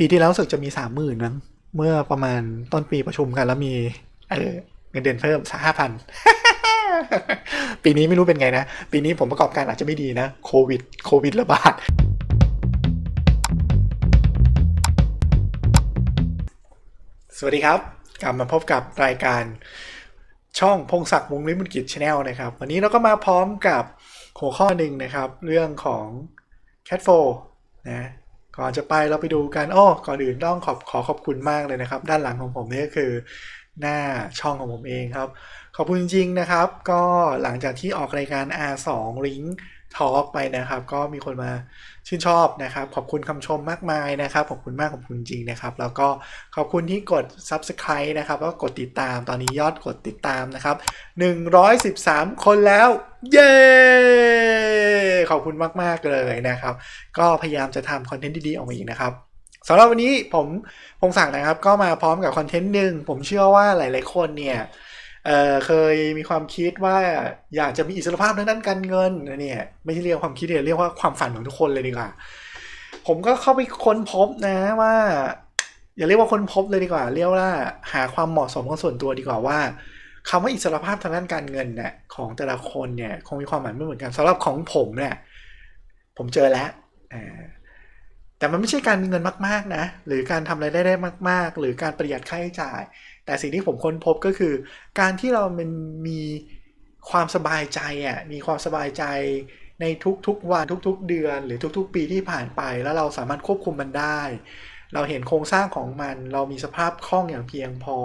ปีที่แล้วสึกจะมีสามหมื่นมั้งเมื่อประมาณต้นปีประชุมกัน แล้วมีเออเงินเดือนเพิ่มห้าพันปีนี้ไม่รู้เป็นไงนะ ปีนี้ผมประกอบการอาจจะไม่ดีนะ โควิด โควิดระบาด สวัสดีครับ กลับมาพบกับรายการช่องพงศักดิ์วงลิมบุญกิจชาแนลนะครับ วันนี้เราก็มาพร้อมกับหัวข้อหนึ่งนะครับ เรื่องของ Cat 4 นะ ก่อนจะไปเราไปดูกันอ้อก่อนอื่นต้องขอบขอขอบคุณมากเลยนะครับ ด้านหลังของผมนี่ก็คือหน้าช่องของผมเองครับ ขอบคุณจริงๆนะครับ ก็หลังจากที่ออกรายการ R2 Link Talk ไปนะครับ ก็มีคนมาชื่นชอบนะครับ ขอบคุณคำชมมากมายนะครับ ขอบคุณมากขอบคุณจริงนะครับ แล้วก็ขอบคุณที่กด Subscribe นะครับแล้วก็กดติดตามตอนนี้ยอดกดติดตามนะครับ 113 คนแล้ว เย้ ขอบคุณมาก ๆ เลยนะครับ ก็พยายามจะทำคอนเทนต์ดีๆออกมาอีกนะครับสำหรับวันนี้ผมพงศักดิ์นะครับ ก็มาพร้อมกับคอนเทนต์หนึ่งผมเชื่อว่าหลาย ๆ คนเนี่ย เเคยมีความคิดว่าอยากจะมีอิสรภาพทางด้านการเงินนะเนี่ยไม่ใช่เรียกความคิดเลยเรียกว่าความฝันของทุกคนเลยดีกว่า ผมก็เข้าไปค้นพบนะว่า อย่าเรียกว่าค้นพบเลยดีกว่า เรียกว่าหาความเหมาะสมของส่วนตัวดีกว่าว่าคำว่าอิสรภาพทางด้านการเงินเนี่ยของแต่ละคนเนี่ยคงมีความหมายไม่เหมือนกันสำหรับของผมเนี่ยผมเจอแล้วแต่มันไม่ใช่การมีเงินมาก ๆ นะ หรือการทำอะไรได้ได้มาก ๆ หรือการประหยัดค่าใช้จ่าย แต่สิ่งที่ผมค้นพบก็คือ การที่เรามันมีความสบายใจอะมีความสบายใจในทุกๆวันทุกๆ เดือน หรือทุกๆ ปีที่ผ่านไป แล้วเราสามารถควบคุมมันได้ เราเห็นโครงสร้างของมัน เรามีสภาพคล่องอย่างเพียงพอ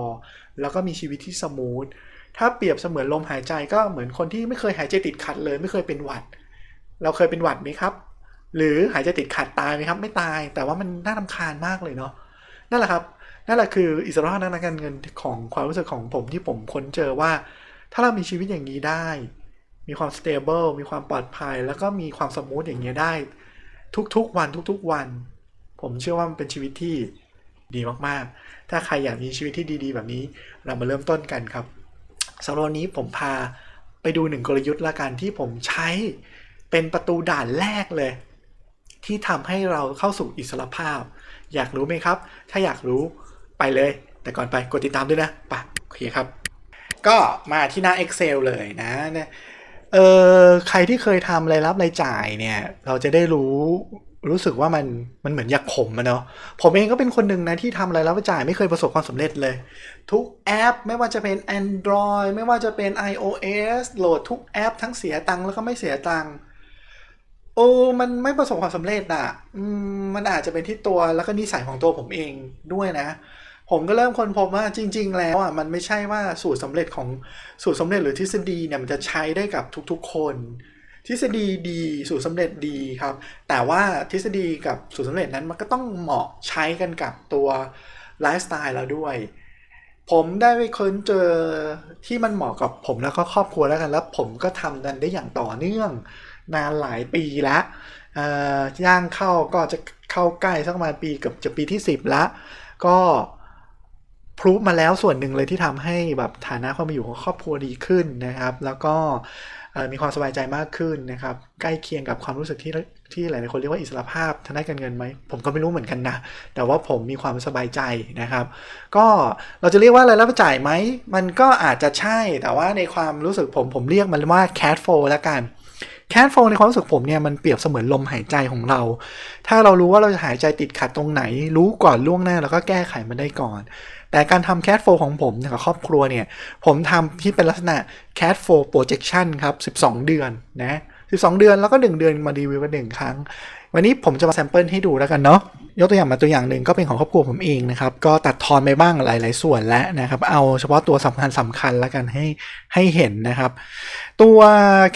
แล้วก็มีชีวิตที่สมูทถ้าเปรียบเสมือนลมหายใจก็เหมือนคนที่ไม่เคยหายใจติดขัดเลย ไม่เคยเป็นหวัด เราเคยเป็นหวัดไหมครับ หรือหายใจติดขัดตายไหมครับ ไม่ตาย แต่ว่ามันน่ารำคาญมากเลยเนาะนั่นแหละครับ นั่นแหละคืออิสรภาพทางการเงินของความรู้สึกของผมที่ผมค้นเจอว่า ถ้าเรามีชีวิตอย่างนี้ได้ มีความ stable มีความปลอดภัย แล้วก็มีความสมูทอย่างเงี้ได้ ทุกๆวันทุกๆวัน ผมเชื่อว่ามันเป็นชีวิตที่ดีมากๆ ถ้าใครอยากมีชีวิตที่ดีๆ แบบนี้เรามาเริ่มต้นกันครับสำหรับวันนี้ผมพาไปดูหนึ่งกลยุทธ์ละกันที่ผมใช้เป็นประตูด่านแรกเลย ที่ทำให้เราเข้าสู่อิสรภาพ อยากรู้ไหมครับ ถ้าอยากรู้ ไปเลย แต่ก่อนไปกดติดตามด้วยนะปะโอเคครับ ก็มาที่หน้า Excel เลยนะเออใครที่เคยทำรายรับรายจ่ายเนี่ย เราจะได้รู้รู้สึกว่ามันมันเหมือนอยากขมอะเนาะผมเองก็เป็นคนหนึ่งนะที่ทำรายรับรายจ่ายไม่เคยประสบความสำเร็จเลย ทุกแอปไม่ว่าจะเป็น Android ไม่ว่าจะเป็น iOS โหลดทุกแอป ทั้งเสียตังค์แล้วก็ไม่เสียตังค์โอ้มันไม่ประสบความสำเร็จอะมันอาจจะเป็นที่ตัวแล้วก็นิสัยของตัวผมเองด้วยนะ ผมก็เริ่มค้นพบว่าจริง ๆ แล้วอะมันไม่ใช่ว่าสูตรสำเร็จของสูตรสำเร็จหรือทฤษฎีเนี่ยมันจะใช้ได้กับทุกๆ คน ทฤษฎีดีสูตรสำเร็จดีครับ แต่ว่าทฤษฎีกับสูตรสำเร็จนั้นมันก็ต้องเหมาะใช้กันกับตัวไลฟ์สไตล์เราด้วย ผมได้ไปค้นเจอที่มันเหมาะกับผมแล้วก็ครอบครัวแล้วกันแล้วผมก็ทำนั้นได้อย่างต่อเนื่องนานหลายปีแล้วย่างเข้าก็จะเข้าใกล้สักประมาณปีเกับจะปีที่ 10แล้วก็ พรูฟมาแล้วส่วนหนึ่งเลยที่ทำให้แบบฐานะความเป็นอยู่ของครอบครัวดีขึ้นนะครับ แล้วก็มีความสบายใจมากขึ้นนะครับ ใกล้เคียงกับความรู้สึกที่ที่หลายๆคนเรียกว่าอิสรภาพทางด้านการเงินไหมผมก็ไม่รู้เหมือนกันนะ แต่ว่าผมมีความสบายใจนะครับ ก็เราจะเรียกว่าอะไรายรับจ่ายไหม มันก็อาจจะใช่แต่ว่าในความรู้สึกผมผมเรียกมันว่า cash flow แล้วกันแคทโฟในความรู้สึกผมเนี่ยมันเปรียบเสมือนลมหายใจของเรา ถ้าเรารู้ว่าเราจะหายใจติดขัดตรงไหน รู้ก่อนล่วงหน้าแล้วก็แก้ไขมันได้ก่อน แต่การทำแคทโฟของผมกับครอบครัวเนี่ย ผมทำที่เป็นลักษณะ Cat f o projection ครับ 12 เดือนนะ12 เดือนแล้วก็ 1 เดือนมารีวิวกันหนึ่งครั้ง วันนี้ผมจะมาแซมเปิลให้ดูแล้วกันเนาะยกตัวอย่างมาตัวอย่างหนึ่งก็เป็นของครอบครัวผมเองนะครับ ก็ตัดทอนไปบ้างหลาย ๆ ส่วนแล้วนะครับ เอาเฉพาะตัวสำคัญสำคัญแล้วกันให้ให้เห็นนะครับ ตัว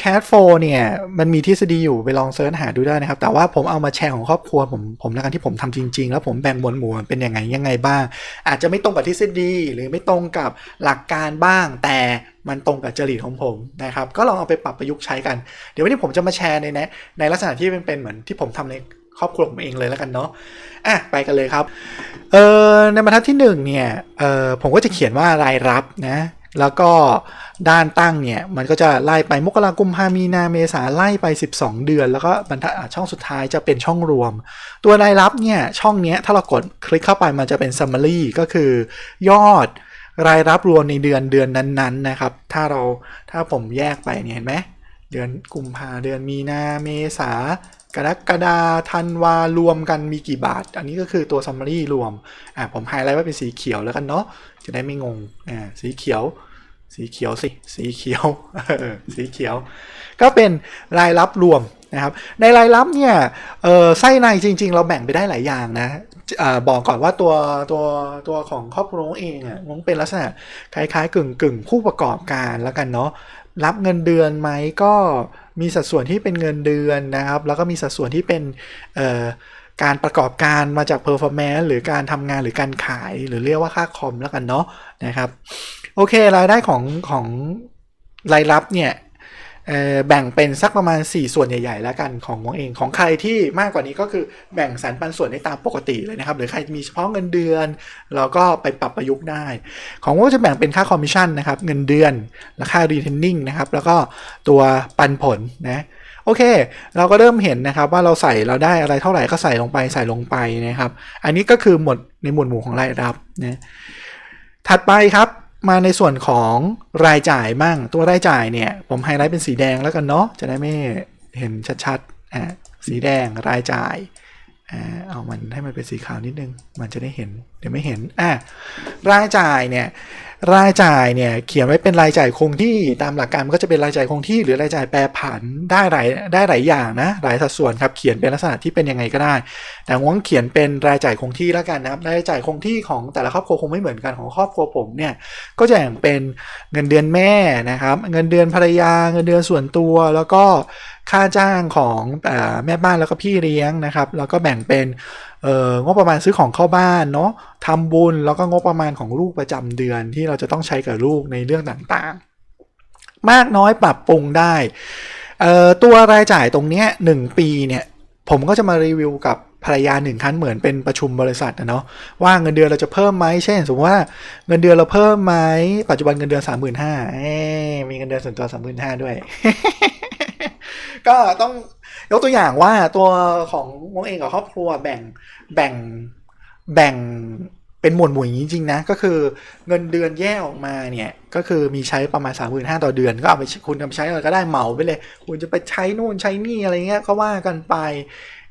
Cat 4เนี่ย มันมีทฤษฎีอยู่ไปลองเซิร์ชหาดูได้นะครับ แต่ว่าผมเอามาแชร์ของครอบครัวผมผมแล้วกันที่ผมทำจริง ๆ แล้วผมแบ่งหมวดหมู่เป็นยังไงยังไงบ้าง อาจจะไม่ตรงกับทฤษฎีหรือไม่ตรงกับหลักการบ้าง แต่มันตรงกับจริตของผมนะครับ ก็ลองเอาไปปรับประยุกต์ใช้กัน เดี๋ยววันนี้ผมจะมาแชร์ในนะในลักษณะที่เป็นเป็นเหมือนที่ผมทำในครอบครัวผมเองเลยแล้วกันเนาะอะไปกันเลยครับเออในบรรทัดที่หนึ่งเนี่ยเออผมก็จะเขียนว่ารายรับนะ แล้วก็ด้านตั้งเนี่ยมันก็จะไล่ไปมกราคมพามีนาเมษาไล่ไป 12 เดือน แล้วก็บรรทัดช่องสุดท้ายจะเป็นช่องรวม ตัวรายรับเนี่ยช่องนี้ถ้าเรากดคลิกเข้าไปมันจะเป็น summary ก็คือยอดรายรับรวมในเดือนเดือนนั้นๆนะครับ ถ้าเราถ้าผมแยกไปเนี่ยเห็นไหมเดือนกุมภาเดือนมีนาเมษา กรกฎาธันวารวมกันมีกี่บาท อันนี้ก็คือตัว summary รวมอ่าผมไฮไลท์ไว้เป็นสีเขียวแล้วกันเนาะจะได้ไม่งงอ่าสีเขียว สีเขียวสิสีเขียวสีเขียว ก็เป็นรายรับรวมนะครับในรายรับเนี่ยเออไส้ในจริง ๆ เราแบ่งไปได้หลายอย่างนะอบอกก่อนว่าตัวตัวตัวของครอบครัวเองอะมันเป็นลักษณะคล้ายๆ กึ่งกึ่งๆผู้ประกอบการแล้วกันเนาะ รับเงินเดือนไหมก็มีสัดส่วนที่เป็นเงินเดือนนะครับ แล้วก็มีสัดส่วนที่เป็นการประกอบการมาจาก performance หรือการทำงานหรือการขายหรือเรียกว่าค่าคอมแล้วกันเนาะนะครับ โอเครายได้ของของรายรับเนี่ย แบ่งเป็นสักประมาณ 4 ส่วนใหญ่ๆ แล้วกันของมองเองของใครที่มากกว่านี้ก็คือแบ่งสรรปันส่วนได้ตามปกติเลยนะครับ หรือใครมีเฉพาะเงินเดือน เราก็ไปปรับประยุกต์ได้ ของว่าจะแบ่งเป็นค่าคอมมิชชั่นนะครับ เงินเดือนและค่ารีเทนนิ่งนะครับ แล้วก็ตัวปันผลนะโอเค เราก็เริ่มเห็นนะครับว่าเราใส่เราได้อะไรเท่าไหร่ก็ใส่ลงไปใส่ลงไปนะครับ อันนี้ก็คือหมดในหมวดหมู่ของรายรับนะถัดไปครับ มาในส่วนของรายจ่ายบ้างตัวรายจ่ายเนี่ย ผมไฮไลท์เป็นสีแดงแล้วกันเนาะจะได้ไม่เห็นชัดๆอ่าสีแดงรายจ่ายอ่าเอามันให้มันเป็นสีขาวนิดนึง มันจะได้เห็นเดี๋ยวไม่เห็นอ่ารายจ่ายเนี่ย รายจ่ายเนี่ยเขียนไว้เป็นรายจ่ายคงที่ตามหลักการมันก็จะเป็นรายจ่ายคงที่ หรือรายจ่ายแปรผันได้หลายได้หลายอย่างนะหลายสัดส่วนครับเขียนเป็นลักษณะที่เป็นยังไงก็ได้ แต่งวงเขียนเป็นรายจ่ายคงที่แล้วกันนะครับรายจ่ายคงที่ของแต่ละครอบครัวคงไม่เหมือนกันของครอบครัวผมเนี่ยก็จะแบ่งเป็นเงินเดือนแม่นะครับเงินเดือนภรรยาเงินเดือนส่วนตัวแล้วก็ค่าจ้างของอแม่บ้านแล้วก็พี่เลี้ยงนะครับ แล้วก็แบ่งเป็นเอองบประมาณซื้อของเข้าบ้านเนาะทำบุญแล้วก็งบประมาณของลูกประจำเดือนที่เราจะต้องใช้กับลูกในเรื่องต่างๆ มากน้อยปรับปรุงได้เอ่อตัวรายจ่ายตรงเนี้ยหนึ่งปีเนี่ยผมก็จะมารีวิวกับภรรยาหนึ่งครั้งเหมือนเป็นประชุมบริษัทนะเนาะว่าเงินเดือนเราจะเพิ่มไหมเช่น สมมติว่าเงินเดือนเราเพิ่มไหมปัจจุบันเงินเดือนสามหมื่นห้ามีเงินเดือนส่วนตัวสามหมื่นห้าด้วย ก็ต้องยกตัวอย่างว่าตัวของวงเองกับครอบครัวแบ่งแบ่งแบ่งเป็นหมวดหมู่อย่างนี้จริงนะ ก็คือเงินเดือนแยกออกมาเนี่ย ก็คือมีใช้ประมาณ3 5 0 0 0ต่อเดือน ก็เอาไปคุณเอาไปใช้อะไรก็ได้เหมาไปเลย คุณจะไปใช้นู่นใช้นี่อะไรเงี้ยก็ว่ากันไป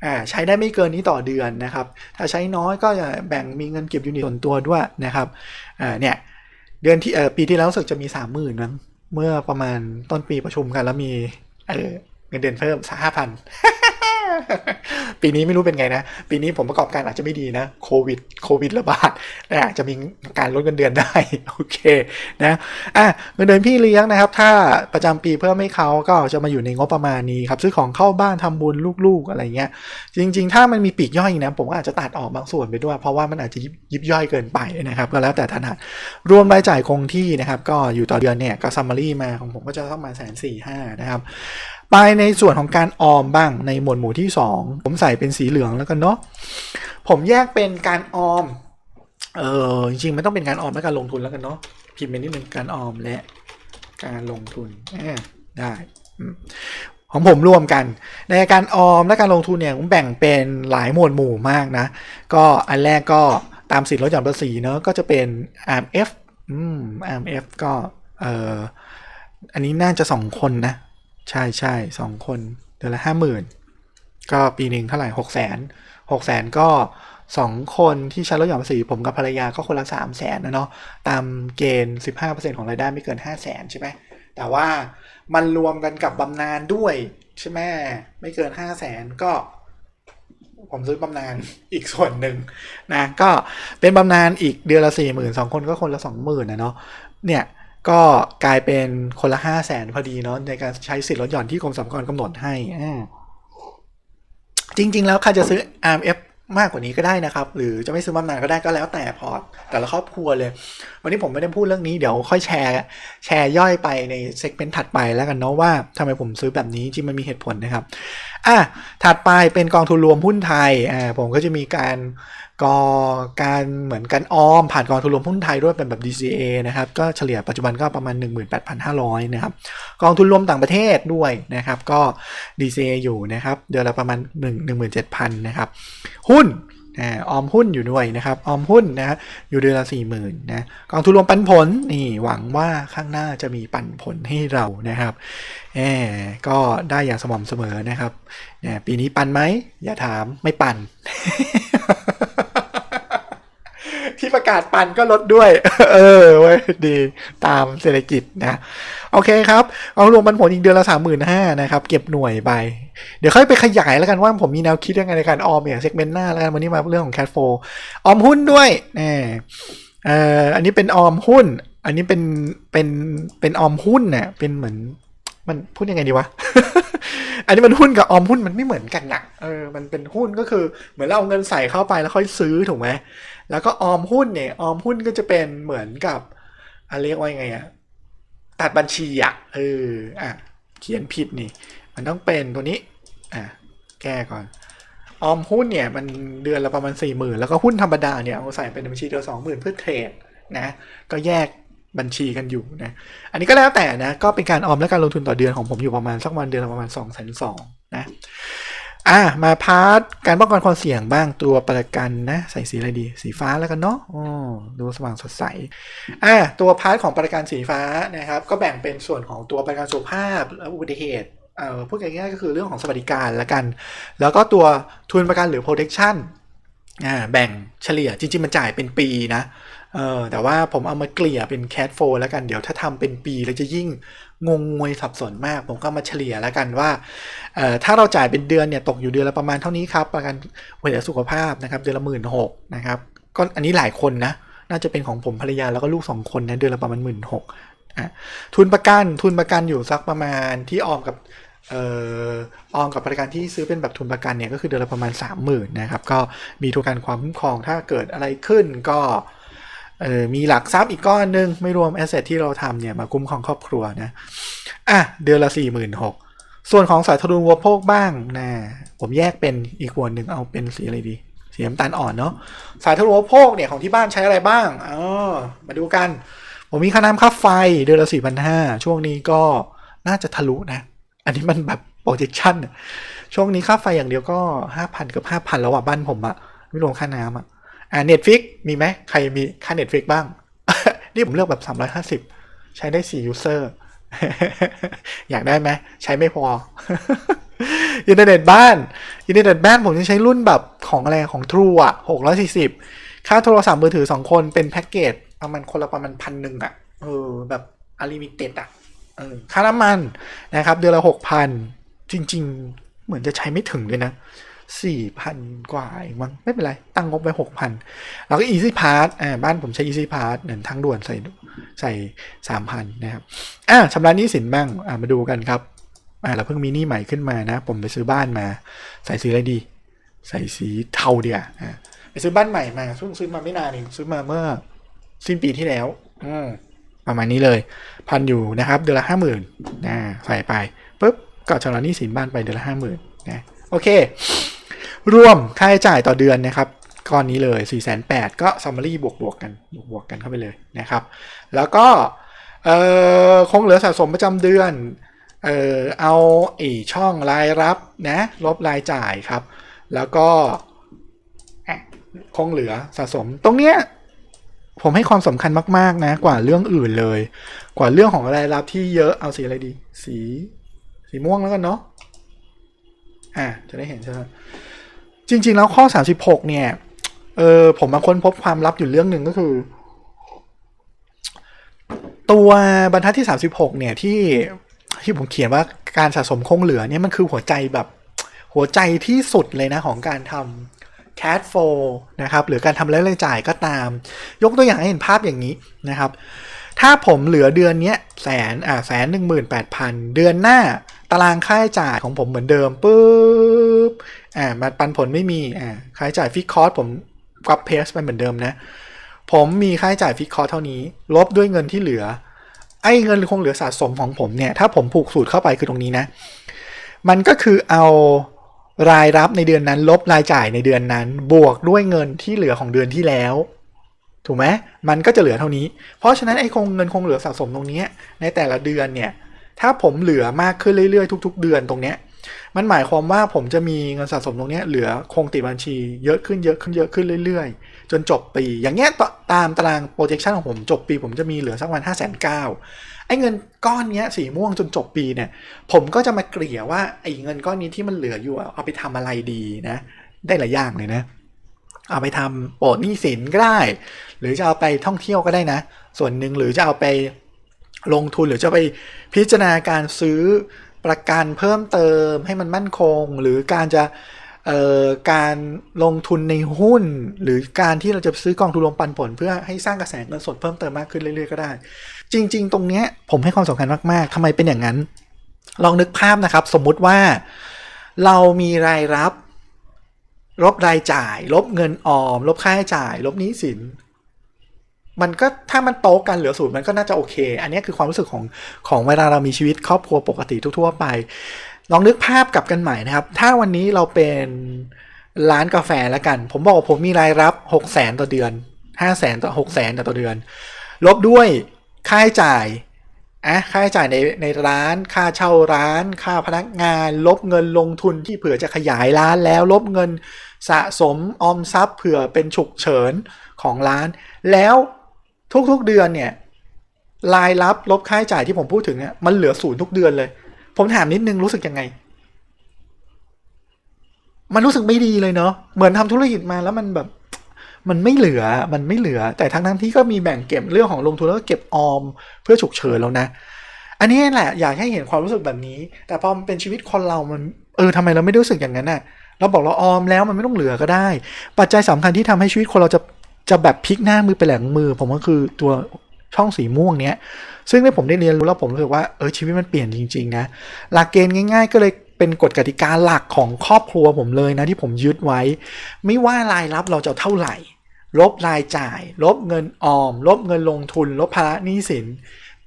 อ่าใช้ได้ไม่เกินนี้ต่อเดือนนะครับ ถ้าใช้น้อยก็จะแบ่งมีเงินเก็บยูนิตส่วนตัวด้วยนะครับอ่าเนี่ยเดือนที่เออปีที่แล้วรู้สึกจะมีสามหมื่นมั้งเมื่อประมาณต้นปีประชุมกันแล้วมีเออ เงินเดือนเพิ่มสักห้าพันปีนี้ไม่รู้เป็นไงนะ ปีนี้ผมประกอบการอาจจะไม่ดีนะ โควิด โควิดระบาดอาจจะมีการลดเงินเดือนได้ โอเคนะอะเงินเดือนพี่เลี้ยงนะครับ ถ้าประจำปีเพิ่มให้เขาก็จะมาอยู่ในงบประมาณนี้ครับ ซื้อของเข้าบ้านทำบุญลูกๆอะไรเงี้ย จริง ๆ ถ้ามันมีปีกย่อยนะผมก็อาจจะตัดออกบางส่วนไปด้วย เพราะว่ามันอาจจะยิบยิบย่อยเกินไปนะครับ ก็แล้วแต่ถนัดรวมรายจ่ายคงที่นะครับ ก็อยู่ต่อเดือนเนี่ยก็ซัมมารีมาของผมก็จะต้องมาแสนสี่ห้านะครับ ไปในส่วนของการออมบ้างในหมวดหมู่ที่ 2 ผมใส่เป็นสีเหลืองแล้วกันเนาะผมแยกเป็นการออมเออจริงๆไม่ต้องเป็นการออมและการลงทุนแล้วกันเนาะพิมพ์เป็นนิดนึงการออมและการลงทุนอ่าได้ของผมรวมกัน ในการออมและการลงทุนเนี่ยผมแบ่งเป็นหลายหมวดหมู่มากนะ ก็อันแรกก็ตามสิทธิลดหย่อนภาษีเนาะก็จะเป็น RMF อืม RMF ก็เอ่ออันนี้น่าจะสองคนนะ ใช่ใช่สองคนเดือนละห้าหมื่นก็ปีหนึ่งเท่าไหร่หกแสนหกแสนก็สองคนที่ใช้ลดหย่อนภาษีผมกับภรรยาก็คนละสามแสนนะเนาะตามเกณฑ์สิบห้าเปอร์เซ็นของรายได้ไม่เกินห้าแสนใช่ไหมแต่ว่ามันรวมกันกับบำนาญด้วยใช่ไหมไม่เกินห้าแสนก็ ผมซื้อบำนาญอีกส่วนหนึ่งนะก็เป็นบำนาญอีกเดือนละสี่หมื่นสองคนก็คนละสองหมื่นนะเนาะเนี่ย ก็กลายเป็นคนละห้าแสนพอดีเนาะในการใช้สิทธิ์ลดหย่อนที่กรมสรรพากรกำหนดให้จริง ๆ แล้วใครจะซื้อ RMF มากกว่านี้ก็ได้นะครับ หรือจะไม่ซื้อบำนาญก็ได้ก็แล้วแต่พอร์ตแต่ละครอบครัวเลย วันนี้ผมไม่ได้พูดเรื่องนี้เดี๋ยวค่อยแชร์ แชร์ย่อยไปในเซกเมนต์ถัดไปแล้วกันเนาะว่าทำไมผมซื้อแบบนี้จริงมันมีเหตุผลนะครับ อะถัดไปเป็นกองทุนรวมหุ้นไทยอ่าผมก็จะมีการก็การเหมือนกันออมผ่านกองทุนรวมหุ้นไทยด้วยเป็นแบบ DCA นะครับก็เฉลี่ยปัจจุบันก็ประมาณ 18,500นะครับกองทุนรวมต่างประเทศด้วยนะครับก็ DCA อยู่นะครับเดือนละประมาณ 1 17,000นะครับหุ้น ออมหุ้นอยู่ด้วยนะครับ ออมหุ้นนะอยู่เดือนละสี่หมื่นนะกองทุนรวมปันผลนี่หวังว่าข้างหน้าจะมีปันผลให้เรานะครับแอมก็ได้อย่างสม่ำเสมอนะครับปีนี้ปันไหมอย่าถามไม่ปัน ที่ประกาศปันก็ลดด้วย เออเว้ยดีตามเศรษฐกิจนะ โอเคครับ เอารวมปันผลอีกเดือนละสามหมื่นห้านะครับ เก็บหน่วยไป เดี๋ยวค่อยไปขยายแล้วกันว่าผมมีแนวคิดยังไงในการออมอย่างเซกเมนต์หน้าแล้วกันวันนี้มาเรื่องของแค f โฟออมหุ้นด้วยแหมเอ่ออันนี้เป็นออมหุ้น อันนี้เป็นเป็นเป็นออมหุ้นเนี่ยเป็นเหมือนมันพูดยังไงดีวะ อันนี้มันหุ้นกับออมหุ้นมันไม่เหมือนกันนะเออ มันเป็นหุ้นก็คือเหมือนเราเอาเงินใส่เข้าไปแล้วค่อยซื้อถูกไหม แล้วก็ออมหุ้นเนี่ยออมหุ้นก็จะเป็นเหมือนกับอะเรียกว่าไงอะตัดบัญชีอะเอออะเขียนผิดนี่ มันต้องเป็นตัวนี้อะแก้ก่อนออมหุ้นเนี่ยมันเดือนละประมาณสี่หมื่นแล้วก็หุ้นธรรมดาเนี่ยเอาใส่เป็นบัญชีเดือนสองหมื่นเพื่อเทรดนะก็แยกบัญชีกันอยู่นะอันนี้ก็แล้วแต่นะก็เป็นการออมและการลงทุนต่อเดือนของผมอยู่ประมาณสักวันเดือนละประมาณสองแสนสองนะ อะมาพาร์ทการป้องกันความเสี่ยงบ้างตัวประกันนะ ใส่สีอะไรดี สีฟ้าแล้วกันเนาะอ๋อดูสว่างสดใสอะตัวพาร์ทของประกันสีฟ้านะครับ ก็แบ่งเป็นส่วนของตัวประกันสุขภาพและอุบัติเหตุเอ่อพูดง่ายๆก็คือเรื่องของสวัสดิการละกัน แล้วก็ตัวทุนประกันหรือ protection อ่าแบ่งเฉลี่ยจริงๆ มันจ่ายเป็นปีนะเออแต่ว่าผมเอามาเกลี่ยเป็น cash flow แล้วกันเดี๋ยวถ้าทำเป็นปีแล้วจะยิ่ง งงงวยสับสนมาก ผมก็มาเฉลี่ยแล้วกันว่าถ้าเราจ่ายเป็นเดือนเนี่ยตกอยู่เดือนละประมาณเท่านี้ครับประกันเหตุสุขภาพนะครับเดือนละหมื่นหกนะครับก็อันนี้หลายคนนะน่าจะเป็นของผมภรรยาแล้วก็ลูกสองคนนะเดือนละประมาณหมื่นหกทุนประกันทุนประกันอยู่สักประมาณที่ออมกับเอ่อออมกับประกันที่ซื้อเป็นแบบทุนประกันเนี่ยก็คือเดือนละประมาณ 30,000นะครับก็มีทุนการความคุ้มครองถ้าเกิดอะไรขึ้นก็ เออมีหลักทรัพย์อีกก้อนหนึง ไม่รวมแอสเซทที่เราทำเนี่ยมาคุ้มครองครอบครัวนะอะเดือนละ 46,000ส่วนของสายทรุนวัวโภคบ้างนะผมแยกเป็นอีกวนหนึ่งเอาเป็นสีอะไรดีสีน้ำตาลอ่อนเนาะสายทรุนวัวโภคเนี่ยของที่บ้านใช้อะไรบ้างอ๋อมาดูกัน ผมมีค่าน้ำค่าไฟเดือนละ 4,500 ช่วงนี้ก็น่าจะทะลุนะ อันนี้มันแบบ projection ช่วงนี้ค่าไฟอย่างเดียวก็ 5,000เกับ 5,000 แล้วอะบ้านผมอะไม่รวมค่าน้ำอะ อ่า Netflix มีไหมใครมีค่า Netflix บ้าง นี่ผมเลือกแบบ 350 ใช้ได้ 4 user อยากได้ไหมใช้ไม่พออินเทอร์เน็ตบ้านอินเทอร์เน็ตบ้านผมจะใช้รุ่นแบบของอะไรของ True อะ640 ค่าโทรศัพท์มือถือ 2 คนเป็นแพ็กเกจประมาณคนละประมาณพันหนึ่งอะเออแบบอลิมิเต็ดอะเออค่าน้ำมันนะครับ เดือนละหกพันจริง ๆ เหมือนจะใช้ไม่ถึงเลยนะ สี่พันกว่าเองมั้งไม่เป็นไร ตั้งงบไปหกพันแล้วก็ Easy Pass อ่าบ้านผมใช้ Easy Pass เหมือนทางด่วนใส่ใส่สามพันนะครับ อ่าชำระหนี้สินบ้างอ่ามาดูกันครับอ่าเราเพิ่งมีหนี้ใหม่ขึ้นมานะ ผมไปซื้อบ้านมา ใส่สีอะไรดี ใส่สีเทาเดียวอ่าไปซื้อบ้านใหม่มาซึ่งซื้อมาไม่นานเองซื้อมาเมื่อสิ้นปีที่แล้วอืมประมาณนี้เลย พันอยู่นะครับ เดือนละห้าหมื่นนะใส่ไปปุ๊บก็ชำระหนี้สินบ้านไปเดือนละห้าหมื่นนะโอเค รวมค่าใช้จ่ายต่อเดือนนะครับก้อนนี้เลย4ี่แสนแปดก็ซัมมารีบวกบวกๆกันบวกบวกๆกันเข้าไปเลยนะครับ แล้วก็คงเหลือสะสมประจำเดือน เอ่อเอาไอีช่องรายรับนะลบรายจ่ายครับ แล้วก็คงเหลือสะสมตรงเนี้ยผมให้ความสำคัญมากๆนะกว่าเรื่องอื่นเลย กว่าเรื่องของรายรับที่เยอะเอาสีอะไรดี สี สีม่วงแล้วกันเนาะอะจะได้เห็นใช่ไหม จริง ๆ แล้วข้อ 36 เนี่ย เออผมมาค้นพบความลับอยู่เรื่องหนึ่งก็คือ ตัวบรรทัดที่ 36 เนี่ยที่ที่ผมเขียนว่าการสะสมคงเหลือเนี่ยมันคือหัวใจแบบหัวใจที่สุดเลยนะของการทำ cash flow นะครับ หรือการทำรายจ่ายก็ตาม ยกตัวอย่างให้เห็นภาพอย่างนี้นะครับ ถ้าผมเหลือเดือนเนี้ยแสนอ่าแสนหนึ่งหมื่นแปดพันเดือนหน้า ตารางค่าใช้จ่ายของผมเหมือนเดิมปุ๊บอ่ามาปันผลไม่มีอ่าค่าใช้จ่ายฟิกคอร์สผมกลับเพสไปเหมือนเดิมนะ ผมมีค่าใช้จ่ายฟิกคอร์สเท่านี้ ลบด้วยเงินที่เหลือ ไอ้เงินคงเหลือสะสมของผมเนี่ย ถ้าผมผูกสูตรเข้าไปคือตรงนี้นะ มันก็คือเอารายรับในเดือนนั้น ลบรายจ่ายในเดือนนั้น บวกด้วยเงินที่เหลือของเดือนที่แล้ว ถูกไหมมันก็จะเหลือเท่านี้ เพราะฉะนั้นไอ้คงเงินคงเหลือสะสมตรงนี้ในแต่ละเดือนเนี่ย ถ้าผมเหลือมากขึ้นเรื่อยๆ ทุก ๆ เดือนตรงเนี้ยมันหมายความว่าผมจะมีเงินสะสมตรงเนี้ยเหลือคงติดบัญชีเยอะขึ้นเยอะขึ้นเยอะขึ้นเรื่อยๆ จนจบปี อย่างเงี้ยตามตาราง projection ของผมจบปี ผมจะมีเหลือสักวันห้าแสนเก้าไอ้เงินก้อนเนี้ยสีม่วงจนจบปีเนี่ย ผมก็จะมาเกลี่ยว่าไอ้เงินก้อนนี้ที่มันเหลืออยู่เอาไปทำอะไรดีนะ ได้หลายอย่างเลยนะ เอาไปทำโปรดหนี้สินก็ได้ หรือจะเอาไปท่องเที่ยวก็ได้นะ ส่วนหนึ่งหรือจะเอาไป ลงทุนหรือจะไปพิจารณาการซื้อประกันเพิ่มเติมให้มันมั่นคง หรือการจะการลงทุนในหุ้น หรือการที่เราจะซื้อกองทุนรวมปันผล เพื่อให้สร้างกระแสเงินสดเพิ่มเติมมากขึ้นเรื่อยๆก็ได้ จริง ๆ ตรงเนี้ยผมให้ความสำคัญมากๆทำไมเป็นอย่างนั้น ลองนึกภาพนะครับ สมมุติว่าเรามีรายรับลบรายจ่าย ลบเงินออม ลบค่าใช้จ่าย ลบหนี้สิน มันก็ถ้ามันโตกันเหลือศูนย์มันก็น่าจะโอเค อันนี้คือความรู้สึกของของเวลาเรามีชีวิตครอบครัวปกติทั่วๆไป ลองนึกภาพกลับกันใหม่นะครับ ถ้าวันนี้เราเป็นร้านกาแฟแล้วกัน ผมบอกว่าผมมีรายรับ6 0แสนต่อเดือน5 0 0แสนต่อ6 0แสนต่อเดือน ลบด้วยค่าใช้จ่ายอะค่าใช้จ่ายในในร้านค่าเช่าร้าน ค่าพนักงาน ลบเงินลงทุนที่เผื่อจะขยายร้านแล้ว ลบเงินสะสมออมทรัพย์เผื่อเป็นฉุกเฉินของร้าน แล้ว ทุกๆเดือนเนี่ยรายรับลบค่าใช้จ่ายที่ผมพูดถึงเนี่ยมันเหลือศูนย์ทุกเดือนเลย ผมถามนิดนึงรู้สึกยังไง มันรู้สึกไม่ดีเลยเนาะเหมือนทำธุรกิจมาแล้วมันแบบ มันไม่เหลือมันไม่เหลือ แต่ทั้งทั้งที่ก็มีแบ่งเก็บเรื่องของลงทุนแล้วก็เก็บออมเพื่อฉุกเฉินแล้วนะ อันนี้แหละอยากให้เห็นความรู้สึกแบบนี้ แต่พอมันเป็นชีวิตคนเรามันเออทำไมเราไม่รู้สึกอย่างนั้นน่ะเราบอกเราออมแล้วมันไม่ต้องเหลือก็ได้ ปัจจัยสำคัญที่ทำให้ชีวิตคนเราจะ จะแบบพลิกหน้ามือไปหลังมือ ผมก็คือตัวช่องสีม่วงเนี้ย ซึ่งในผมได้เรียนรู้แล้วผมรู้สึกว่าเออชีวิตมันเปลี่ยนจริงๆนะหลักเกณฑ์ง่าย ๆ ก็เลยเป็นกฎกติกาหลักของครอบครัวผมเลยนะที่ผมยึดไว้ ไม่ว่ารายรับเราจะเท่าไหร่ ลบรายจ่าย ลบเงินออม ลบเงินลงทุน ลบภาระหนี้สิน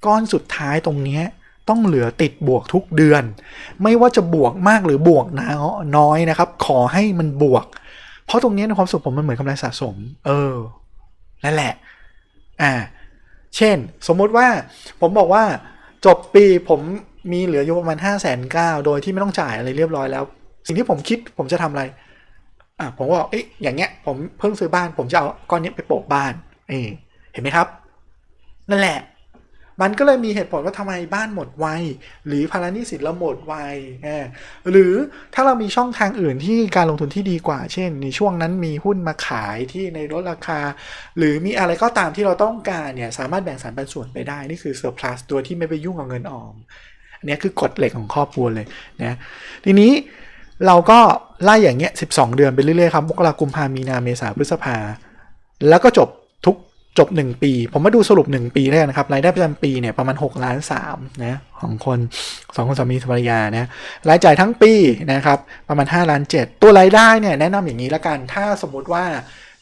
ก้อนสุดท้ายตรงเนี้ยต้องเหลือติดบวกทุกเดือน ไม่ว่าจะบวกมากหรือบวกน้อยนะครับ ขอให้มันบวก เพราะตรงนี้ในความสุขผมมันเหมือนกำไรสะสม เออ นั่นแหละ อ่า เช่น สมมุติว่าผมบอกว่าจบปีผมมีเหลืออยู่ประมาณห้าแสนเก้าโดยที่ไม่ต้องจ่ายอะไรเรียบร้อยแล้ว สิ่งที่ผมคิดผมจะทำอะไร อะผมบอกเอ๊ะอย่างเงี้ย ผมเพิ่งซื้อบ้าน ผมจะเอาก้อนนี้ไปโปะบ้านเออเห็นไหมครับ นั่นแหละ มันก็เลยมีเหตุผลว่าทำไมบ้านหมดไวหรือภาระหนี้สินเราหมดไวหรือถ้าเรามีช่องทางอื่นที่การลงทุนที่ดีกว่า เช่นในช่วงนั้นมีหุ้นมาขายที่ในลดราคา หรือมีอะไรก็ตามที่เราต้องการเนี่ยสามารถแบ่งสรรปันส่วนไปได้นี่คือเซอร์พลัสตัวที่ไม่ไปยุ่งกับเงินออมอันนี้คือกฎเหล็กของครอบครัวเลยนะทีนี้เราก็ไล่อย่างเงี้ย 12 เดือนไปเรื่อยๆครับ มกราคมกุมภามีนาเมษาพฤษภา แล้วก็จบ จบ 1 ปี ผมมาดูสรุป 1 ปีแล้วกันะครับรายได้ประจำปีเนี่ยประมาณ6ล้าน3นะของคนสองคนสามีภรรยานะรายจ่ายทั้งปีนะครับประมาณ5ล้าน7ตัวรายได้เนี่ยแนะนำอย่างนี้ละกันถ้าสมมุติว่า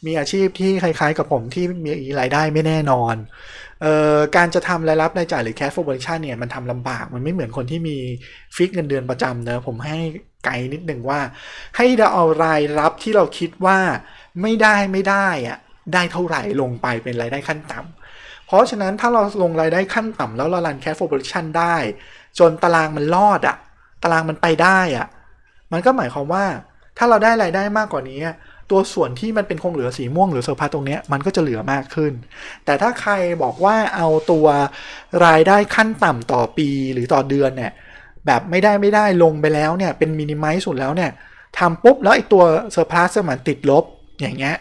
มีอาชีพที่คล้ายๆกับผมที่มีรายได้ไม่แน่นอนเอ่อการจะทำรายรับรายจ่ายหรือ cash flow projection เนี่ยมันทำลำบากมันไม่เหมือนคนที่มีฟิกเงินเดือนประจำเนอะผมให้ไกด์นิดหนึ่งว่า ให้เราเอารายรับที่เราคิดว่าไม่ได้ไม่ได้อะ ได้เท่าไหร่ลงไปเป็นรายได้ขั้นต่ำเพราะฉะนั้นถ้าเราลงรายได้ขั้นต่ำแล้วเรารัน cash flow projection ได้ จนตารางมันรอดอะตารางมันไปได้อะมันก็หมายความว่าถ้าเราได้รายได้มากกว่านี้ ตัวส่วนที่มันเป็นคงเหลือสีม่วงหรือเซอร์พาตรงนี้มันก็จะเหลือมากขึ้น แต่ถ้าใครบอกว่าเอาตัวรายได้ขั้นต่ำต่อปีหรือต่อเดือนเนี่ยแบบไม่ได้ไม่ได้ลงไปแล้วเนี่ยเป็นมินิมัลสุดแล้วเนี่ยทำปุ๊บแล้วไอ้ตัวเซอร์พลัสมันติดลบอย่างเงี้ย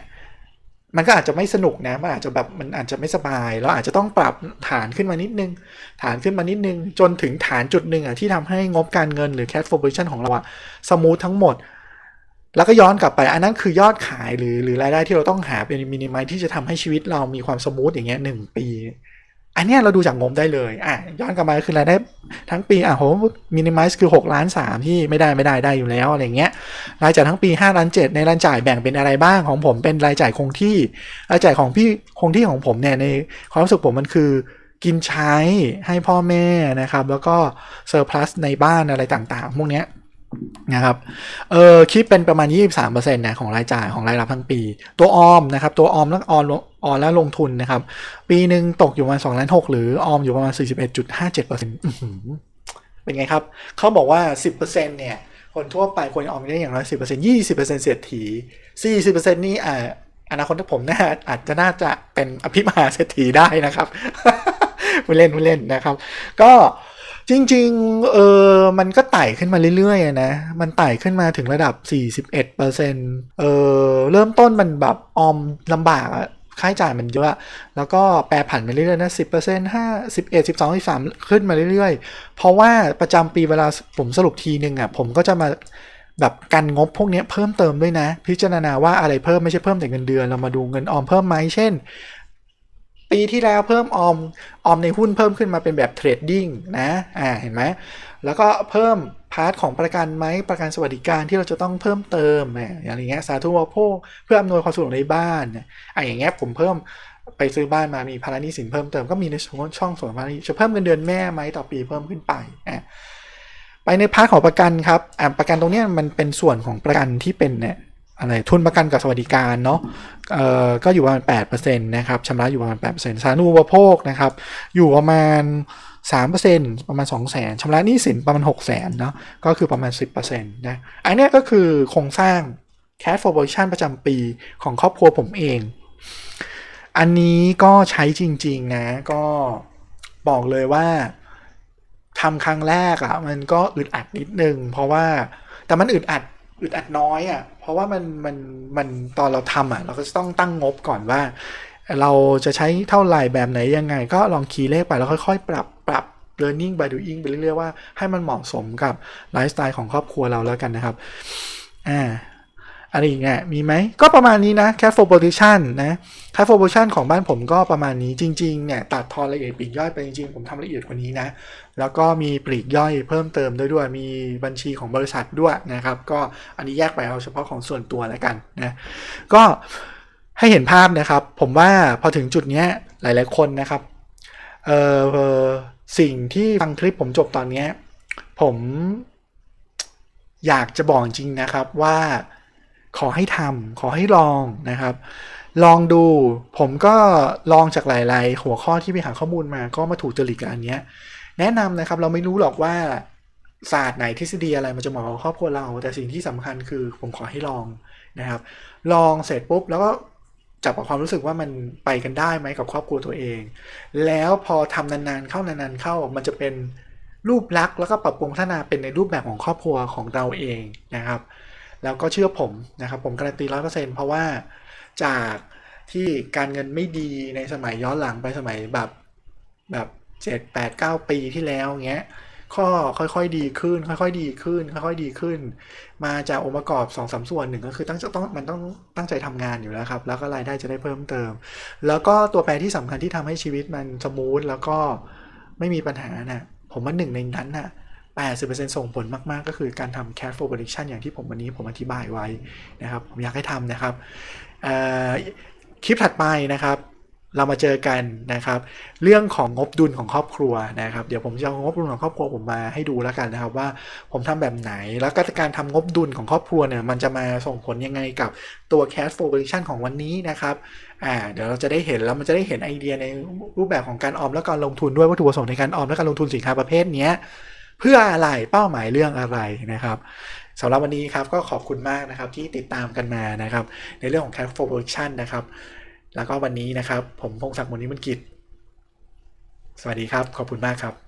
มันก็อาจจะไม่สนุกนะมันอาจจะแบบมันอาจจะไม่สบายเราอาจจะต้องปรับฐานขึ้นมานิดนึง ฐานขึ้นมานิดนึง จนถึงฐานจุดหนึ่งอะที่ทำให้งบการเงินหรือ cash flow position ของเราอะสมูททั้งหมด แล้วก็ย้อนกลับไปอันนั้นคือยอดขายหรือหรือรายได้ที่เราต้องหาเป็นมินิมัลที่จะทำให้ชีวิตเรามีความสมูทอย่างเงี้ยหนึ่งปี อันนี้เราดูจากงบได้เลยอะย้อนกลับมาคือรายได้ทั้งปีอะผมมินิมัลคือ6ล้าน3ที่ไม่ได้ไม่ได้ได้อยู่แล้วอะไรเงี้ยรายจ่ายทั้งปี5ล้าน7ในรายจ่ายแบ่งเป็นอะไรบ้างของผมเป็นรายจ่ายคงที่รายจ่ายของพี่คงที่ของผมเนี่ยในความรู้สึกผมมันคือกินใช้ให้พ่อแม่นะครับ แล้วก็เซอร์พลัสในบ้านอะไรต่างๆ พวกเนี้ย นะครับ เออคิดเป็นประมาณ 23%นะของรายจ่ายของรายรับทั้งปี ตัวออมนะครับ ตัวออมแล้วออมออมแล้วลงทุนนะครับ ปีหนึ่งตกอยู่ประมาณ2ล้าน6หรือออมอยู่ประมาณ 41.57%อื้อหือเป็นไงครับ เขาบอกว่า 10%เนี่ย คนทั่วไปควรออมได้อย่างน้อย 10% 20%เศรษฐี 40%นี่อ่าอนาคตถ้าผมน่าอาจจะน่าจะเป็นอภิมหาเศรษฐีได้นะครับไม่เล่นไม่เล่นนะครับ ก็ จริงๆ เออมันก็ไต่ขึ้นมาเรื่อยๆนะ มันไต่ขึ้นมาถึงระดับ 41%เออเริ่มต้นมันแบบออมลำบากอะค่าใช้จ่ายมันเยอะ แล้วก็แปรผันไปเรื่อยๆนะ10% 5 11 12 13ขึ้นมาเรื่อยๆ เพราะว่าประจำปีเวลาผมสรุปทีนึงอะ ผมก็จะมาแบบกันงบพวกนี้เพิ่มเติมด้วยนะ พิจารณาว่าอะไรเพิ่มไม่ใช่เพิ่มแต่เงินเดือน เรามาดูเงินออมเพิ่มไหมเช่น ปีที่แล้วเพิ่มออมออมในหุ้นเพิ่มขึ้นมาเป็นแบบเทรดดิ้งนะอ่าเห็นไหมแล้วก็เพิ่มพาร์ทของประกันไหมประกันสวัสดิการที่เราจะต้องเพิ่มเติมอะอย่างเงี้ยสาธุอุปโภคเพื่ออำนวยความสะดวกในบ้านอะอะอย่างเงี้ยผมเพิ่มไปซื้อบ้านมามีภาระหนี้สินเพิ่มเติมก็มีในช่องส่วนภาระหนี้จะเพิ่มเงินเดือนแม่ไหมต่อปีเพิ่มขึ้นไปอะไปในพาร์ทของประกันครับอะประกันตรงเนี้ยมันเป็นส่วนของประกันที่เป็นเนี่ย อะไรทุนประกันกับสวัสดิการเนาะเอ่อก็อยู่ประมาณ8%นะครับชำระอยู่ประมาณ8%สาธารณูปโภคนะครับอยู่ประมาณ3%ประมาณ 2 0 0 0 0 0ชำระหนี้สินประมาณ 6 0 0 0 0 0เนาะก็คือประมาณ 10%นะอันนี้ก็คือโครงสร้าง cash flow position ประจำปีของครอบครัวผมเอง อันนี้ก็ใช้จริง ๆ นะ ก็บอกเลยว่าทำครั้งแรกอะ่ะมันก็อึดอัดนิดนึง เพราะว่าแต่มันอึดอัด อึดอัดน้อยอะ่ะ เพราะว่ามันมันมันตอนเราทำอะ เราก็จะต้องตั้งงบก่อนว่า เราจะใช้เท่าไหร่แบบไหนยังไง ก็ลองคีย์เลขไปแล้วค่อยๆ ปรับปรับ learning by doing ไปเรื่อยๆว่าให้มันเหมาะสมกับไลฟ์สไตล์ของครอบครัวเราแล้วกันนะครับ อ่า อะไรอีกเนี่ยมีไหมก็ประมาณนี้นะ cash flow position นะ cash flow position ของบ้านผมก็ประมาณนี้จริงๆเนี่ยตัดทอนละเอียดปลีกย่อยไปจริงๆ ผมทำละเอียดกว่านี้นะ แล้วก็มีปลีกย่อยเพิ่มเติมด้วยด้วยมีบัญชีของบริษัทด้วยนะครับ ก็อันนี้แยกไปเอาเฉพาะของส่วนตัวแล้วกันนะก็ให้เห็นภาพนะครับ ผมว่าพอถึงจุดเนี้ยหลายๆคนนะครับเอ่อสิ่งที่ฟังคลิปผมจบตอนเนี้ยผมอยากจะบอกจริงนะครับว่า ขอให้ทำขอให้ลองนะครับ ลองดูผมก็ลองจากหลาย ๆ หัวข้อที่ไปหาข้อมูลมาก็มาถูกจริตกับอันเนี้ยแนะนำนะครับเราไม่รู้หรอกว่าศาสตร์ไหนทฤษฎีอะไรมันจะเหมาะกับครอบครัวเรา แต่สิ่งที่สำคัญคือผมขอให้ลองนะครับ ลองเสร็จปุ๊บแล้วก็จับความรู้สึกว่ามันไปกันได้ไหมกับครอบครัวตัวเอง แล้วพอทำนานๆเข้านานๆเข้ามันจะเป็นรูปลักษณ์แล้วก็ปรับปรุงพัฒนาเป็นในรูปแบบของครอบครัวของเราเองนะครับ แล้วก็เชื่อผมนะครับ ผมการันตีร้อยเปอร์เซ็นต์เพราะว่าจากที่การเงินไม่ดีในสมัยย้อนหลังไปสมัยแบบแบบเจ็ดแปดเก้าปีที่แล้วเงี้ยข้อค่อยๆดีขึ้น ค่อยๆดีขึ้น ค่อยๆดีขึ้น มาจากองค์ประกอบสองสามส่วนหนึ่งก็คือตั้งใจต้องมันต้องตั้งใจทำงานอยู่แล้วครับ แล้วก็รายได้จะได้เพิ่มเติม แล้วก็ตัวแปรที่สำคัญที่ทำให้ชีวิตมันสมูทแล้วก็ไม่มีปัญหาน่ะผมว่าหนึ่งในนั้นน่ะ 80%ส่งผลมาก ๆ ก็คือการทำ cash flow prediction อย่างที่ผมวันนี้ผมอธิบายไว้นะครับ ผมอยากให้ทำนะครับคลิปถัดไปนะครับ เรามาเจอกันนะครับ เรื่องของงบดุลของครอบครัวนะครับ เดี๋ยวผมจะเอางบดุลของครอบครัวผมมาให้ดูแล้วกันนะครับว่าผมทำแบบไหน แล้วก็การทำงบดุลของครอบครัวเนี่ยมันจะมาส่งผลยังไงกับตัว cash flow prediction ของวันนี้นะครับอ่าเดี๋ยวเราจะได้เห็นแล้วมันจะได้เห็นไอเดียในรูปแบบของการออมและการลงทุนด้วยวัตถุประสงค์ในการออมและการลงทุนสินค้าประเภทนี้ เพื่ออะไรเป้าหมายเรื่องอะไรนะครับสำหรับวันนี้ครับก็ขอบคุณมากนะครับที่ติดตามกันมานะครับ ในเรื่องของ cash flow projection นะครับ แล้วก็วันนี้นะครับ ผมพงศักดิ์มนิมนกิจ สวัสดีครับ ขอบคุณมากครับ